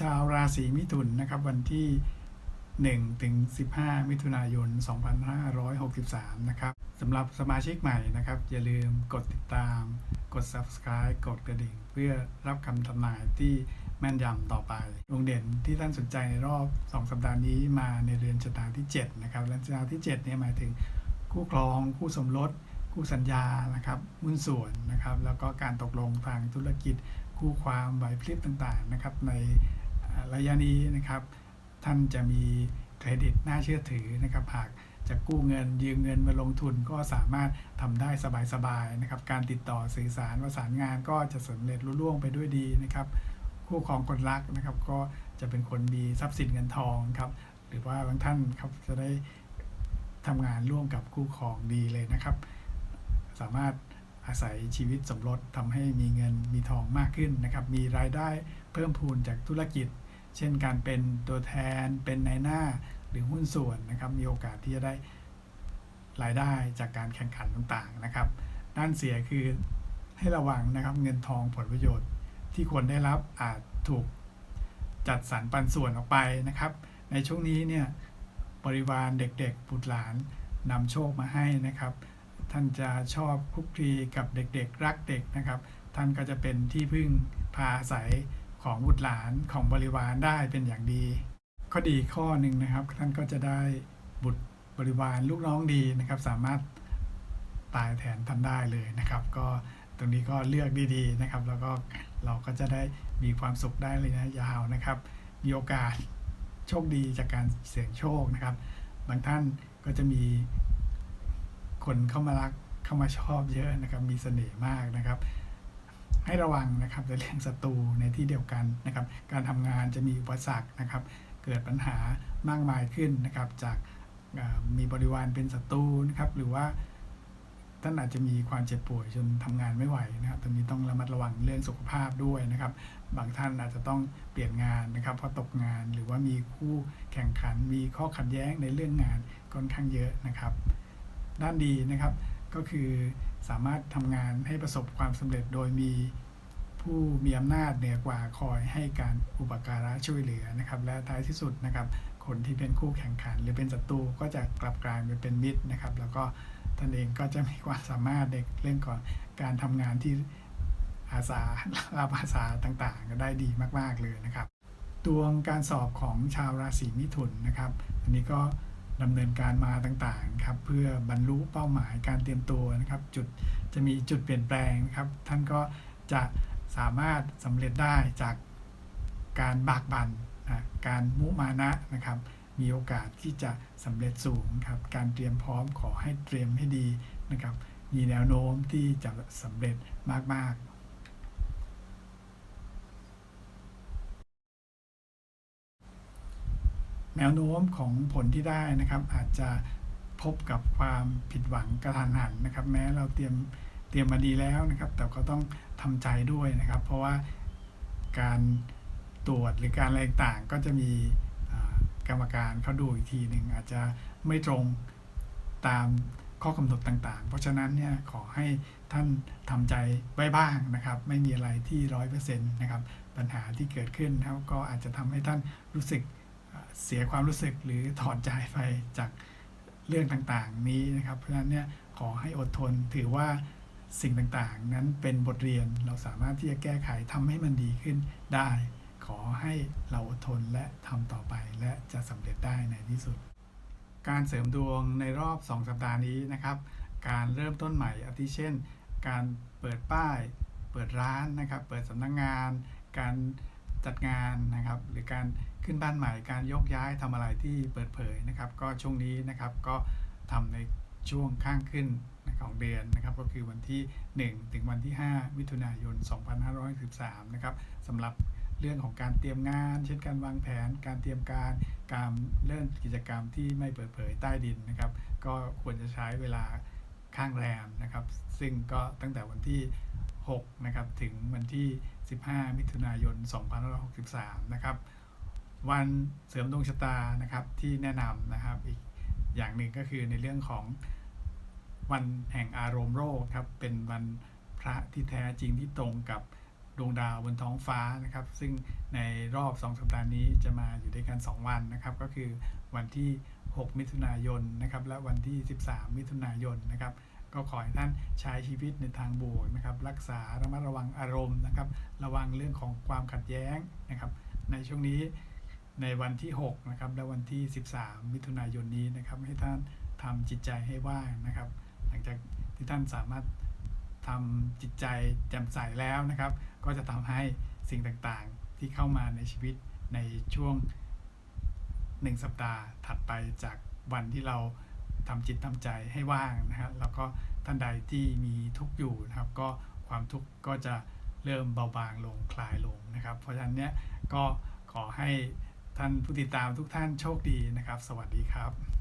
ชาวราศีมิถุนนะครับวันที่1ถึง15 มิถุนายน 2563 นะครับสำหรับสมาชิกใหม่นะครับ อย่าลืมกดติดตาม กด subscribe กดกระดิ่ง เพื่อรับคำทำนายที่แม่นยำต่อไปดวงเด่นที่ท่านสนใจในรอบ 2 สัปดาห์นี้มาในเรือนชะตาที่ 7 นะครับเรือนชะตาที่ 7 เนี่ยหมายถึงคู่ครอง คู่สมรส คู่สัญญานะครับหุ้นส่วนนะครับ แล้วก็การตกลงทางธุรกิจ คู่ความไหวพริบต่างๆนะครับใน ระยะนี้นะครับท่านจะมีเครดิตน่าเชื่อถือนะครับหากจะกู้เงินยืมเงินมาลงทุนก็สามารถทำได้สบายๆนะครับการติดต่อสื่อสารประสานงานก็จะสำเร็จรุ่ล่วงไปด้วยดีนะครับคู่ครองคนรักนะครับก็จะเป็นคนมีทรัพย์สินเงินทองครับหรือว่าบางท่านครับจะได้ทำงานร่วมกับคู่ครองดีเลยนะครับ สามารถอาศัยชีวิตสมรสทำให้มีเงินมีทองมากขึ้นนะครับมีรายได้เพิ่มพูนจากธุรกิจ เช่นการเป็นตัวแทนเป็นนายหน้าหรือหุ้นส่วนนะครับมีโอกาสที่จะได้รายได้จากการแข่งขันต่างๆนะครับ ด้านเสียคือให้ระวังนะครับเงินทองผลประโยชน์ ที่ควรได้รับอาจถูกจัดสรรปันส่วนออกไปนะครับ ในช่วงนี้เนี่ยบริวารเด็กๆบุตรหลานนำโชคมาให้นะครับ ท่านจะชอบคุกคีกับเด็กๆ รักเด็กนะครับ ท่านก็จะเป็นที่พึ่งพาอาศัย ของบุตรหลานของบริวารได้เป็นอย่างดีข้อดีข้อหนึ่งนะครับ ท่านก็จะได้บุตรบริวารลูกน้องดีนะครับ สามารถตายแทนท่านได้เลยนะครับ ก็ตรงนี้ก็เลือกดีๆนะครับ แล้วก็เราก็จะได้มีความสุขได้เลยนะยาวนะครับ มีโอกาสโชคดีจากการเสี่ยงโชคนะครับ บางท่านก็จะมีคนเข้ามารักเข้ามาชอบเยอะนะครับ มีเสน่ห์มากนะครับ ให้ระวังนะครับในเรื่องศัตรูในที่เดียวกันนะครับ การทำงานจะมีอุปสรรคนะครับ เกิดปัญหามากมายขึ้นนะครับ จากมีบริวารเป็นศัตรูนะครับหรือว่าท่านอาจจะมีความเจ็บป่วยจนทำงานไม่ไหวนะครับตรงนี้ต้องระมัดระวังเรื่องสุขภาพด้วยนะครับ บางท่านอาจจะต้องเปลี่ยนงานนะครับเพราะตกงานหรือว่ามีคู่แข่งขัน มีข้อขัดแย้งในเรื่องงานค่อนข้างเยอะนะครับ ด้านดีนะครับ ก็คือสามารถทำงานให้ประสบความสำเร็จโดยมีผู้มีอำนาจเหนือกว่าคอยให้การอุปการะช่วยเหลือนะครับ และท้ายที่สุดนะครับ คนที่เป็นคู่แข่งขัน หรือเป็นศัตรูก็จะกลับกลายไปเป็นมิตรนะครับ แล้วก็ท่านเองก็จะมีความสามารถในเรื่องของการทำงานที่อาสารับอาสาต่างๆ ก็ได้ดีมาก ๆ เลยนะครับดวงการสอบของชาวราศีมิถุนนะครับ อันนี้ก็ ดำเนินการมาต่างๆครับเพื่อบรรลุเป้าหมายการเตรียมตัวนะครับจุดจะมีจุดเปลี่ยนแปลงนะครับ ท่านก็จะสามารถสำเร็จได้จากการบากบั่นนะการมุมานะนะครับ มีโอกาสที่จะสำเร็จสูงครับ การเตรียมพร้อมขอให้เตรียมให้ดีนะครับ มีแนวโน้มที่จะสำเร็จมากๆ แนวโน้มของผลที่ได้นะครับ อาจจะพบกับความผิดหวังกระทันหันนะครับ แม้เราเตรียมเตรียมมาดีแล้วนะครับ แต่ก็ต้องทำใจด้วยนะครับ เพราะว่าการตรวจหรือการอะไรต่างก็จะมีกรรมการเขาดูอีกทีหนึ่งอาจจะไม่ตรงตามข้อกำหนดต่างๆ เพราะฉะนั้นเนี่ยขอให้ท่านทำใจไว้บ้างนะครับ ไม่มีอะไรที่ร้อยเปอร์เซ็นต์นะครับ ปัญหาที่เกิดขึ้นนะครับก็อาจจะทำให้ท่านรู้สึก เสียความรู้สึกหรือถอนใจไปจากเรื่องต่างๆ นี้นะครับ เพราะฉะนั้นเนี่ยขอให้อดทนถือว่าสิ่งต่างๆ นั้นเป็นบทเรียนเราสามารถที่จะแก้ไขทำให้มันดีขึ้นได้ ขอให้เราอดทนและทำต่อไปและจะสำเร็จได้ในที่สุด การเสริมดวงในรอบ 2 สัปดาห์นี้นะครับ การเริ่มต้นใหม่อาทิเช่น การเปิดป้าย เปิดร้านนะครับ เปิดสำนักงงาน การ จัดงานนะครับ หรือการขึ้นบ้านใหม่การยกย้ายทำอะไรที่เปิดเผยนะครับ ก็ช่วงนี้นะครับก็ทำในช่วงข้างขึ้นของเดือนนะครับ ก็คือวันที่ 1 ถึงวันที่ 5 มิถุนายน 2513นะครับสำหรับเรื่องของการเตรียมงาน เช่นการวางแผน การเตรียมการ การเริ่มกิจกรรมที่ไม่เปิดเผยใต้ดินนะครับ ก็ควรจะใช้เวลาข้างแรมนะครับ ซึ่งก็ตั้งแต่วันที่ 6นะครับถึงวันที่ 15 มิถุนายน 2563 นะครับ วันเสริมดวงชะตานะครับที่แนะนำนะครับอีกอย่างหนึ่งก็คือในเรื่องของวันแห่งอารมณ์โรคครับเป็นวันพระที่แท้จริงที่ตรงกับดวงดาวบนท้องฟ้านะครับ ซึ่งในรอบ 2 สัปดาห์นี้จะมาอยู่ด้วยกัน 2 วันนะครับ ก็คือวันที่ 6 มิถุนายนนะครับและวันที่ 13 มิถุนายนนะครับ ก็ขอให้ท่านใช้ชีวิตในทางบวกนะครับ รักษาระมัดระวังอารมณ์นะครับ ระวังเรื่องของความขัดแย้งนะครับ ในช่วงนี้ในวันที่ 6 นะครับ และวันที่ 13 มิถุนายนนี้นะครับ ให้ท่านทำจิตใจให้ว่างนะครับ หลังจากที่ท่านสามารถทำจิตใจแจ่มใสแล้วนะครับ ก็จะทำให้สิ่งต่างๆที่เข้ามาในชีวิตในช่วงหนึ่งสัปดาห์ถัดไปจากวันที่เรา ทำจิตทำใจให้ว่างนะฮะแล้วก็ท่านใดที่มีทุกข์อยู่นะครับ ก็ความทุกข์ก็จะเริ่มเบาบางลงคลายลงนะครับ เพราะฉะนั้นเนี้ยก็ขอให้ท่านผู้ติดตามทุกท่านโชคดีนะครับ สวัสดีครับ